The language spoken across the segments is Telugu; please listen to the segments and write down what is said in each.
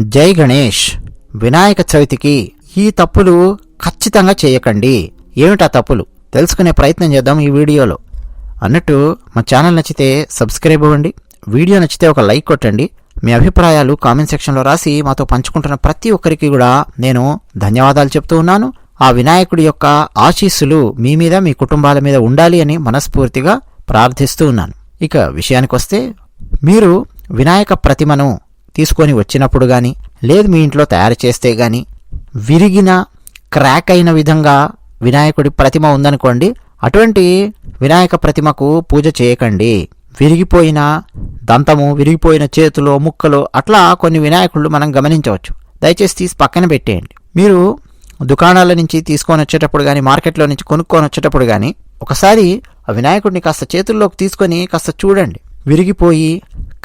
జై గణేష్. వినాయక చవితికి ఈ తప్పులు ఖచ్చితంగా చేయకండి. ఏమిటా తప్పులు? తెలుసుకునే ప్రయత్నం చేద్దాం ఈ వీడియోలో. అన్నట్టు మా ఛానల్ నచ్చితే సబ్స్క్రైబ్ అవ్వండి. వీడియో నచ్చితే ఒక లైక్ కొట్టండి. మీ అభిప్రాయాలు కామెంట్ సెక్షన్లో రాసి మాతో పంచుకుంటున్న ప్రతి ఒక్కరికి కూడా నేను ధన్యవాదాలు చెప్తూ ఉన్నాను. ఆ వినాయకుడి యొక్క ఆశీస్సులు మీ మీద మీ కుటుంబాల మీద ఉండాలి అని మనస్ఫూర్తిగా ప్రార్థిస్తూ ఉన్నాను. ఇక విషయానికి వస్తే మీరు వినాయక ప్రతిమను తీసుకొని వచ్చినప్పుడు కానీ లేదు మీ ఇంట్లో తయారు చేస్తే కానీ విరిగిన క్రాక్ అయిన విధంగా వినాయకుడి ప్రతిమ ఉందనుకోండి అటువంటి వినాయక ప్రతిమకు పూజ చేయకండి. విరిగిపోయిన దంతము విరిగిపోయిన చేతులు ముక్కలు అట్లా కొన్ని వినాయకుళ్ళు మనం గమనించవచ్చు. దయచేసి తీసి పక్కన పెట్టేయండి. మీరు దుకాణాల నుంచి తీసుకొని వచ్చేటప్పుడు కానీ మార్కెట్లో నుంచి కొనుక్కొని వచ్చేటప్పుడు కానీ ఒకసారి ఆ వినాయకుడిని కాస్త చేతుల్లోకి తీసుకొని కాస్త చూడండి. విరిగిపోయి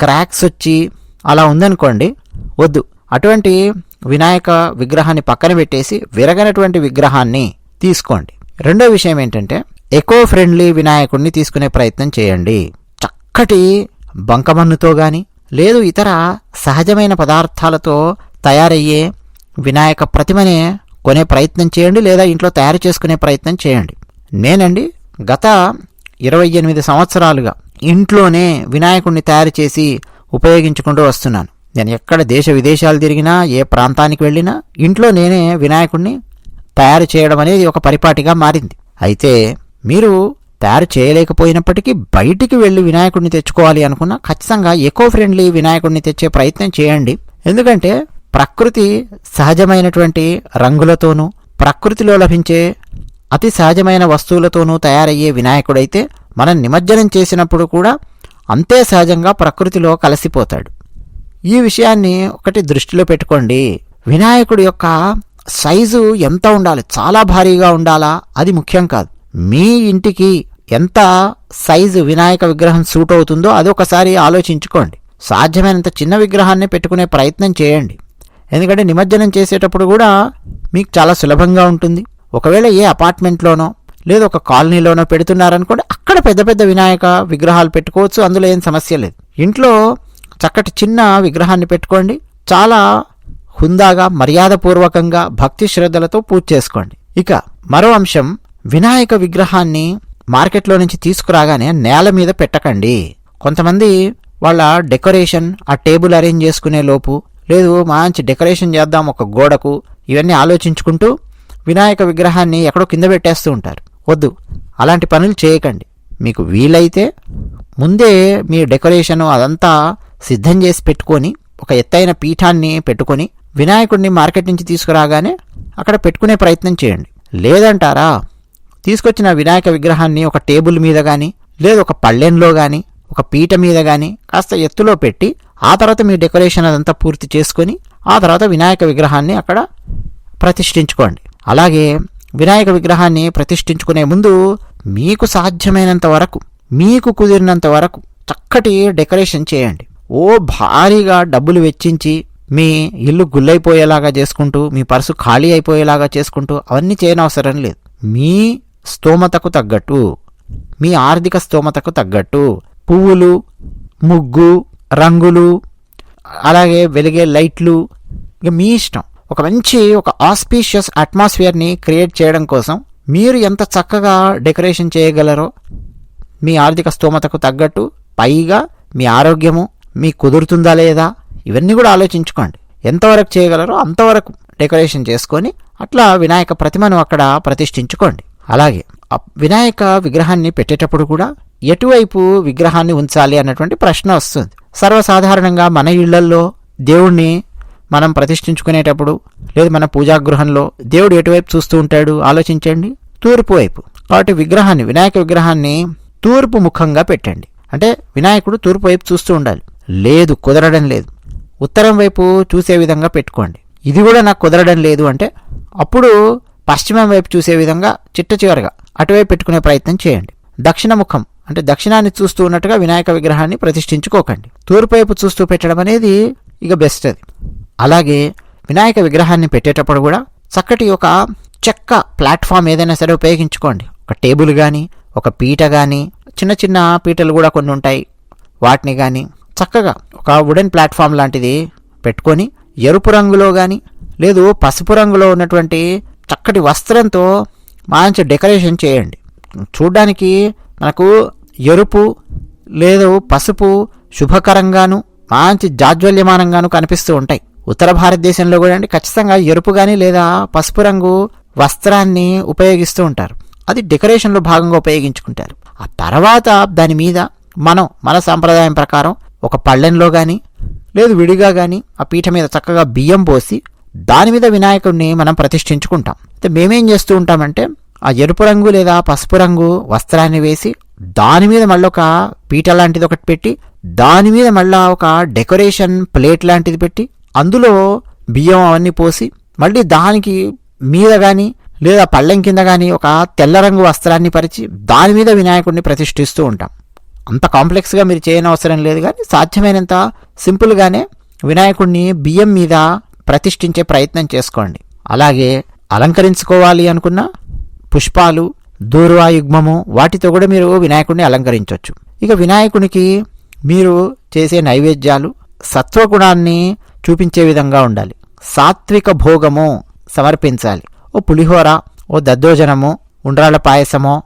క్రాక్స్ వచ్చి అలా ఉందనుకోండి వద్దు. అటువంటి వినాయక విగ్రహాన్ని పక్కన పెట్టేసి విరగనటువంటి విగ్రహాన్ని తీసుకోండి. రెండో విషయం ఏంటంటే ఎకో ఫ్రెండ్లీ వినాయకుడిని తీసుకునే ప్రయత్నం చేయండి. చక్కటి బంకమన్నుతో కానీ లేదు ఇతర సహజమైన పదార్థాలతో తయారయ్యే వినాయక ప్రతిమనే కొనే ప్రయత్నం చేయండి లేదా ఇంట్లో తయారు చేసుకునే ప్రయత్నం చేయండి. నేనండి గత ఇరవై ఎనిమిది సంవత్సరాలుగా ఇంట్లోనే వినాయకుడిని తయారు చేసి ఉపయోగించుకుంటూ వస్తున్నాను. నేను ఎక్కడ దేశ విదేశాలు తిరిగినా ఏ ప్రాంతానికి వెళ్ళినా ఇంట్లో నేనే వినాయకుడిని తయారు చేయడం అనేది ఒక పరిపాటిగా మారింది. అయితే మీరు తయారు చేయలేకపోయినప్పటికీ బయటికి వెళ్ళి వినాయకుడిని తెచ్చుకోవాలి అనుకున్నా ఖచ్చితంగా ఎకో ఫ్రెండ్లీ వినాయకుడిని తెచ్చే ప్రయత్నం చేయండి. ఎందుకంటే ప్రకృతి సహజమైనటువంటి రంగులతోనూ ప్రకృతిలో లభించే అతి సహజమైన వస్తువులతోనూ తయారయ్యే వినాయకుడైతే మనం నిమజ్జనం చేసినప్పుడు కూడా అంతే సహజంగా ప్రకృతిలో కలిసిపోతాడు. ఈ విషయాన్ని ఒకటి దృష్టిలో పెట్టుకోండి. వినాయకుడి యొక్క సైజు ఎంత ఉండాలి? చాలా భారీగా ఉండాలా? అది ముఖ్యం కాదు. మీ ఇంటికి ఎంత సైజు వినాయక విగ్రహం సూట్ అవుతుందో అది ఒకసారి ఆలోచించుకోండి. సాధ్యమైనంత చిన్న విగ్రహాన్ని పెట్టుకునే ప్రయత్నం చేయండి. ఎందుకంటే నిమజ్జనం చేసేటప్పుడు కూడా మీకు చాలా సులభంగా ఉంటుంది. ఒకవేళ ఏ అపార్ట్మెంట్లోనో లేదు ఒక కాలనీలోనో పెడుతున్నారనుకోండి అక్కడ పెద్ద పెద్ద వినాయక విగ్రహాలు పెట్టుకోవచ్చు అందులో ఏం సమస్య లేదు. ఇంట్లో చక్కటి చిన్న విగ్రహాన్ని పెట్టుకోండి చాలా హుందాగా మర్యాదపూర్వకంగా భక్తి శ్రద్ధలతో పూజ చేసుకోండి. ఇక మరో అంశం వినాయక విగ్రహాన్ని మార్కెట్లో నుంచి తీసుకురాగానే నేల మీద పెట్టకండి. కొంతమంది వాళ్ళ డెకరేషన్ ఆ టేబుల్ అరేంజ్ చేసుకునే లోపు లేదు మంచి డెకరేషన్ చేద్దాం ఒక గోడకు ఇవన్నీ ఆలోచించుకుంటూ వినాయక విగ్రహాన్ని ఎక్కడో కింద పెట్టేస్తూ ఉంటారు. వద్దు. అలాంటి పనులు చేయకండి. మీకు వీలైతే ముందే మీ డెకరేషన్ అదంతా సిద్ధం చేసి పెట్టుకొని ఒక ఎత్తైన పీఠాన్ని పెట్టుకొని వినాయకుడిని మార్కెట్ నుంచి తీసుకురాగానే అక్కడ పెట్టుకునే ప్రయత్నం చేయండి. లేదంటారా? తీసుకొచ్చిన వినాయక విగ్రహాన్ని ఒక టేబుల్ మీద కానీ లేదు ఒక పళ్ళెంలో కానీ ఒక పీట మీద కానీ కాస్త ఎత్తులో పెట్టి ఆ తర్వాత మీ డెకరేషన్ అదంతా పూర్తి చేసుకొని ఆ తర్వాత వినాయక విగ్రహాన్ని అక్కడ ప్రతిష్ఠించుకోండి. అలాగే వినాయక విగ్రహాన్ని ప్రతిష్ఠించుకునే ముందు మీకు సాధ్యమైనంత వరకు మీకు కుదిరినంత వరకు చక్కటి డెకరేషన్ చేయండి. ఓ భారీగా డబ్బులు వెచ్చించి మీ ఇల్లు గుల్లైపోయేలాగా చేసుకుంటూ మీ పర్సు ఖాళీ అయిపోయేలాగా చేసుకుంటూ అవన్నీ చేయనవసరం లేదు. మీ స్తోమతకు తగ్గట్టు మీ ఆర్థిక స్తోమతకు తగ్గట్టు పువ్వులు ముగ్గు రంగులు అలాగే వెలిగే లైట్లు ఇక మీ ఇష్టం. ఒక మంచి ఒక ఆస్పీషియస్ అట్మాస్ఫియర్ని క్రియేట్ చేయడం కోసం మీరు ఎంత చక్కగా డెకరేషన్ చేయగలరో మీ ఆర్థిక స్తోమతకు తగ్గట్టు పైగా మీ ఆరోగ్యము మీ కుదురుతుందా లేదా ఇవన్నీ కూడా ఆలోచించుకోండి. ఎంతవరకు చేయగలరో అంతవరకు డెకరేషన్ చేసుకొని అట్లా వినాయక ప్రతిమను అక్కడ ప్రతిష్ఠించుకోండి. అలాగే వినాయక విగ్రహాన్ని పెట్టేటప్పుడు కూడా ఎటువైపు విగ్రహాన్ని ఉంచాలి అన్నటువంటి ప్రశ్న వస్తుంది. సర్వసాధారణంగా మన ఇళ్ళల్లో దేవుణ్ణి మనం ప్రతిష్ఠించుకునేటప్పుడు లేదు మన పూజాగృహంలో దేవుడు ఎటువైపు చూస్తూ ఉంటాడు? ఆలోచించండి. తూర్పు వైపు. కాబట్టి విగ్రహాన్ని వినాయక విగ్రహాన్ని తూర్పు ముఖంగా పెట్టండి. అంటే వినాయకుడు తూర్పు వైపు చూస్తూ ఉండాలి. లేదు కుదరడం లేదు. ఉత్తరం వైపు చూసే విధంగా పెట్టుకోండి. ఇది కూడా నాకు కుదరడం లేదు అంటే అప్పుడు పశ్చిమం వైపు చూసే విధంగా చిట్ట చివరగా అటువైపు పెట్టుకునే ప్రయత్నం చేయండి. దక్షిణ ముఖం అంటే దక్షిణాన్ని చూస్తూ ఉన్నట్టుగా వినాయక విగ్రహాన్ని ప్రతిష్ఠించుకోకండి. తూర్పు వైపు చూస్తూ పెట్టడం అనేది ఇక బెస్ట్ అది. అలాగే వినాయక విగ్రహాన్ని పెట్టేటప్పుడు కూడా చక్కటి ఒక చెక్క ప్లాట్ఫామ్ ఏదైనా సరే ఉపయోగించుకోండి. ఒక టేబుల్ కానీ ఒక పీట కానీ చిన్న చిన్న పీటలు కూడా కొన్ని ఉంటాయి. వాటిని కానీ చక్కగా ఒక వుడెన్ ప్లాట్ఫామ్ లాంటిది పెట్టుకొని ఎరుపు రంగులో కానీ లేదు పసుపు రంగులో ఉన్నటువంటి చక్కటి వస్త్రంతో మంచి డెకరేషన్ చేయండి. చూడ్డానికి మనకు ఎరుపు లేదు పసుపు శుభకరంగాను మంచి జాజ్వల్యమానంగాను కనిపిస్తూ ఉంటాయి. ఉత్తర భారతదేశంలో కూడా అండి ఖచ్చితంగా ఎరుపు కానీ లేదా పసుపు రంగు వస్త్రాన్ని ఉపయోగిస్తూ ఉంటారు. అది డెకరేషన్లో భాగంగా ఉపయోగించుకుంటారు. ఆ తర్వాత దాని మీద మనం మన సాంప్రదాయం ప్రకారం ఒక పళ్ళెంలో కానీ లేదు విడిగా కానీ ఆ పీఠ మీద చక్కగా బియ్యం పోసి దాని మీద వినాయకుడిని మనం ప్రతిష్ఠించుకుంటాం. అయితే మేమేం చేస్తూ ఉంటామంటే ఆ ఎరుపు రంగు లేదా పసుపు రంగు వస్త్రాన్ని వేసి దాని మీద మళ్ళీ ఒక పీట లాంటిది ఒకటి పెట్టి దాని మీద మళ్ళీ ఒక డెకరేషన్ ప్లేట్ లాంటిది పెట్టి అందులో బియ్యం అవన్నీ పోసి మళ్ళీ దానికి మీద కానీ లేదా పళ్ళెం కింద కానీ ఒక తెల్ల రంగు వస్త్రాన్ని పరిచి దాని మీద వినాయకుడిని ప్రతిష్ఠిస్తూ ఉంటాం. అంత కాంప్లెక్స్గా మీరు చేయని అవసరం లేదు కానీ సాధ్యమైనంత సింపుల్గానే వినాయకుడిని బియ్యం మీద ప్రతిష్ఠించే ప్రయత్నం చేసుకోండి. అలాగే అలంకరించుకోవాలి అనుకున్న పుష్పాలు దూర్వాయుగ్మము వాటితో కూడా మీరు వినాయకుడిని అలంకరించవచ్చు ఇక వినాయకునికి మీరు చేసే నైవేద్యాలు సత్వగుణాన్ని చూపించే విధంగా ఉండాలి. సాత్విక భోగము సమర్పించాలి. ఓ పులిహోర ఓ దద్దోజనము ఉండ్రాళ్ళ పాయసమో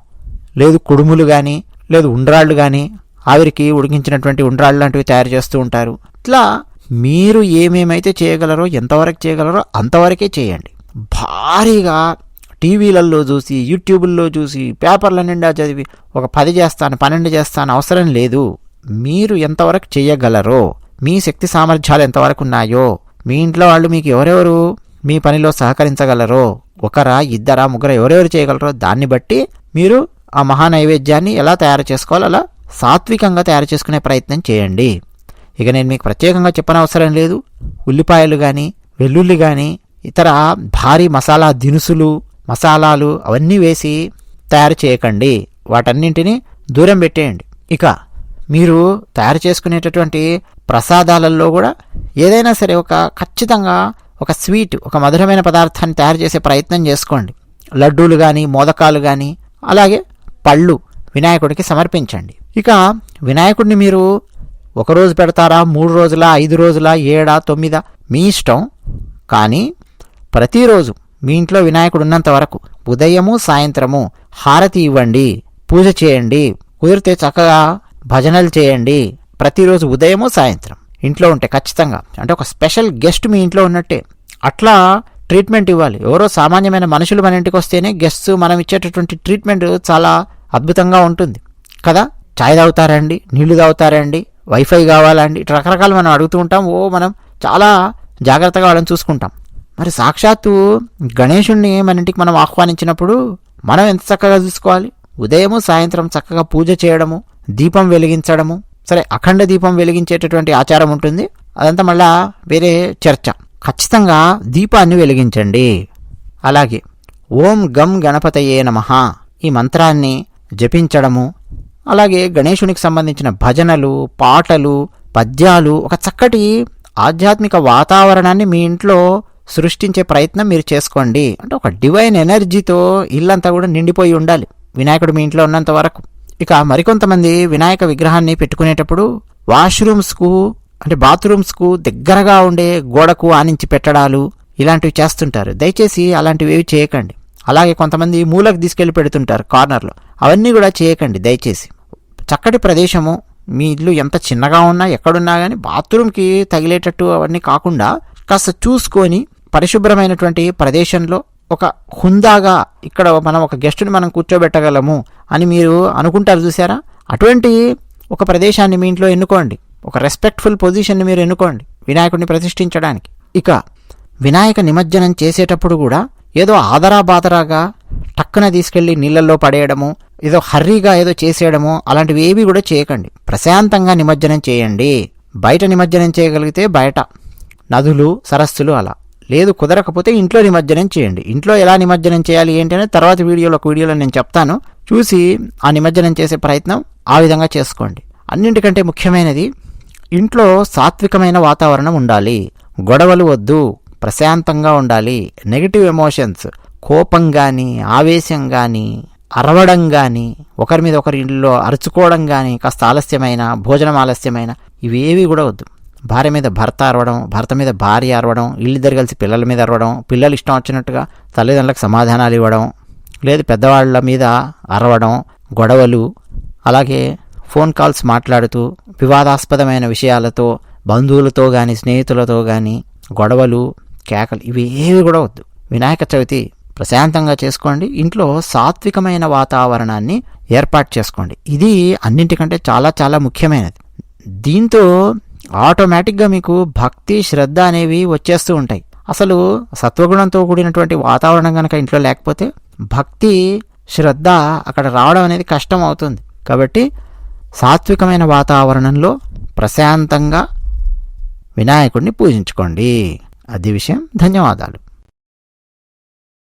లేదు కుడుములు కానీ లేదు ఉండ్రాళ్ళు కానీ ఆవిరికి ఉడికించినటువంటి ఉండ్రాళ్ళు లాంటివి తయారు చేస్తూ ఉంటారు. ఇట్లా మీరు ఏమేమైతే చేయగలరో ఎంతవరకు చేయగలరో అంతవరకే చేయండి. భారీగా టీవీలలో చూసి యూట్యూబుల్లో చూసి పేపర్ల నిండా చదివి ఒక పది చేస్తాను పన్నెండు చేస్తాను అవసరం లేదు. మీరు ఎంతవరకు చేయగలరో మీ శక్తి సామర్థ్యాలు ఎంతవరకు ఉన్నాయో మీ ఇంట్లో వాళ్ళు మీకు ఎవరెవరు మీ పనిలో సహకరించగలరో ఒకరా ఇద్దరా ముగ్గురు ఎవరెవరు చేయగలరో దాన్ని బట్టి మీరు ఆ మహా నైవేద్యాన్ని ఎలా తయారు చేసుకోవాలో అలా సాత్వికంగా తయారు చేసుకునే ప్రయత్నం చేయండి. ఇక నేను మీకు ప్రత్యేకంగా చెప్పనవసరం లేదు. ఉల్లిపాయలు కానీ వెల్లుల్లి కానీ ఇతర భారీ మసాలా దినుసులు మసాలాలు అవన్నీ వేసి తయారు చేయకండి. వాటన్నింటినీ దూరం పెట్టేయండి. ఇక మీరు తయారు చేసుకునేటటువంటి ప్రసాదాలలో కూడా ఏదైనా సరే ఒక ఖచ్చితంగా ఒక స్వీట్ ఒక మధురమైన పదార్థాన్ని తయారు చేసే ప్రయత్నం చేసుకోండి. లడ్డూలు కానీ మోదకాలు కానీ అలాగే పళ్ళు వినాయకుడికి సమర్పించండి. ఇక వినాయకుడిని మీరు ఒక రోజు పెడతారా మూడు రోజుల ఐదు రోజుల ఏడా తొమ్మిదా? మీ ఇష్టం. కానీ ప్రతిరోజు మీ ఇంట్లో వినాయకుడు ఉన్నంత వరకు ఉదయము సాయంత్రము హారతి ఇవ్వండి పూజ చేయండి. కుదిరితే చక్కగా భజనలు చేయండి. ప్రతిరోజు ఉదయము సాయంత్రం ఇంట్లో ఉంటే ఖచ్చితంగా. అంటే ఒక స్పెషల్ గెస్ట్ మీ ఇంట్లో ఉన్నట్టే. అట్లా ట్రీట్మెంట్ ఇవ్వాలి. ఎవరో సామాన్యమైన మనుషులు మన ఇంటికి వస్తేనే గెస్ట్స్ మనం ఇచ్చేటటువంటి ట్రీట్మెంట్ చాలా అద్భుతంగా ఉంటుంది. కదా? చాయ్ తాగుతారండి నీళ్ళు తాగుతారండి వైఫై కావాలండి ఇట్లా రకరకాలు మనం అడుగుతూ ఉంటాం. ఓ మనం చాలా జాగ్రత్తగా వాళ్ళని చూసుకుంటాం. మరి సాక్షాత్తు గణేషుణ్ణి మన ఇంటికి మనం ఆహ్వానించినప్పుడు మనం ఎంత చక్కగా చూసుకోవాలి? ఉదయము సాయంత్రం చక్కగా పూజ చేయడము దీపం వెలిగించడము. సరే అఖండ దీపం వెలిగించేటటువంటి ఆచారం ఉంటుంది. అదంతా మళ్ళా వేరే చర్చ. ఖచ్చితంగా దీపాన్ని వెలిగించండి. అలాగే ఓం గం గణపతయే నమ ఈ మంత్రాన్ని జపించడము. అలాగే గణేశునికి సంబంధించిన భజనలు పాటలు పద్యాలు ఒక చక్కటి ఆధ్యాత్మిక వాతావరణాన్ని మీ ఇంట్లో సృష్టించే ప్రయత్నం మీరు చేసుకోండి. అంటే ఒక డివైన్ ఎనర్జీతో ఇల్లంతా కూడా నిండిపోయి ఉండాలి. వినాయకుడు మీ ఇంట్లో ఉన్నంత వరకు. ఇక మరికొంతమంది వినాయక విగ్రహాన్ని పెట్టుకునేటప్పుడు వాష్రూమ్స్కు అంటే బాత్రూమ్స్కు దగ్గరగా ఉండే గోడకు ఆనించి పెట్టడాలు ఇలాంటివి చేస్తుంటారు. దయచేసి అలాంటివి ఏవి చేయకండి. అలాగే కొంతమంది మూలకు తీసుకెళ్ళి పెడుతుంటారు కార్నర్లో. అవన్నీ కూడా చేయకండి దయచేసి. చక్కటి ప్రదేశము. మీ ఇల్లు ఎంత చిన్నగా ఉన్నా ఎక్కడున్నా కానీ బాత్రూమ్కి తగిలేటట్టు అవన్నీ కాకుండా కాస్త చూసుకొని పరిశుభ్రమైనటువంటి ప్రదేశంలో ఒక హుందాగా ఇక్కడ మనం ఒక గెస్ట్ని మనం కూర్చోబెట్టగలము అని మీరు అనుకుంటారు చూసారా అటువంటి ఒక ప్రదేశాన్ని మీ ఇంట్లో ఎన్నుకోండి. ఒక రెస్పెక్ట్ఫుల్ పొజిషన్ని మీరు ఎన్నుకోండి వినాయకుడిని ప్రతిష్ఠించడానికి. ఇక వినాయక నిమజ్జనం చేసేటప్పుడు కూడా ఏదో ఆదరా బాదరాగా టక్కున తీసుకెళ్ళి నీళ్ళల్లో పడేయడము ఏదో హర్రీగా ఏదో చేసేయడము అలాంటివి ఏవి కూడా చేయకండి. ప్రశాంతంగా నిమజ్జనం చేయండి. బయట నిమజ్జనం చేయగలిగితే బయట నదులు సరస్సులు అలా. లేదు కుదరకపోతే ఇంట్లో నిమజ్జనం చేయండి. ఇంట్లో ఎలా నిమజ్జనం చేయాలి ఏంటి అనేది తర్వాత వీడియోలో ఒక వీడియోలో నేను చెప్తాను. చూసి ఆ నిమజ్జనం చేసే ప్రయత్నం ఆ విధంగా చేసుకోండి. అన్నింటికంటే ముఖ్యమైనది ఇంట్లో సాత్వికమైన వాతావరణం ఉండాలి. గొడవలు వద్దు ప్రశాంతంగా ఉండాలి. నెగిటివ్ ఎమోషన్స్ కోపం కానీ ఆవేశం కానీ అరవడం కానీ ఒకరి మీద ఒకరి ఇంట్లో అరుచుకోవడం కానీ కాస్త ఆలస్యమైన భోజనం ఆలస్యమైన ఇవేవి కూడా వద్దు. భార్య మీద భర్త అరవడం భర్త మీద భార్య అరవడం వీళ్ళిద్దరు కలిసి పిల్లల మీద అరవడం పిల్లలు ఇష్టం వచ్చినట్టుగా తల్లిదండ్రులకు సమాధానాలు ఇవ్వడం లేదు పెద్దవాళ్ళ మీద అరవడం గొడవలు అలాగే ఫోన్ కాల్స్ మాట్లాడుతూ వివాదాస్పదమైన విషయాలతో బంధువులతో కానీ స్నేహితులతో కానీ గొడవలు కేకలు ఇవి ఏవి కూడా వద్దు. వినాయక చవితి ప్రశాంతంగా చేసుకోండి. ఇంట్లో సాత్వికమైన వాతావరణాన్ని ఏర్పాటు చేసుకోండి. ఇది అన్నింటికంటే చాలా చాలా ముఖ్యమైనది. దీంతో ఆటోమేటిక్గా మీకు భక్తి శ్రద్ధ అనేవి వచ్చేస్తూ ఉంటాయి. అసలు సత్వగుణంతో కూడినటువంటి వాతావరణం కనుక ఇంట్లో లేకపోతే భక్తి శ్రద్ధ అక్కడ రావడం అనేది కష్టం అవుతుంది. కాబట్టి సాత్వికమైన వాతావరణంలో ప్రశాంతంగా వినాయకుడిని పూజించుకోండి. అది విషయం. ధన్యవాదాలు.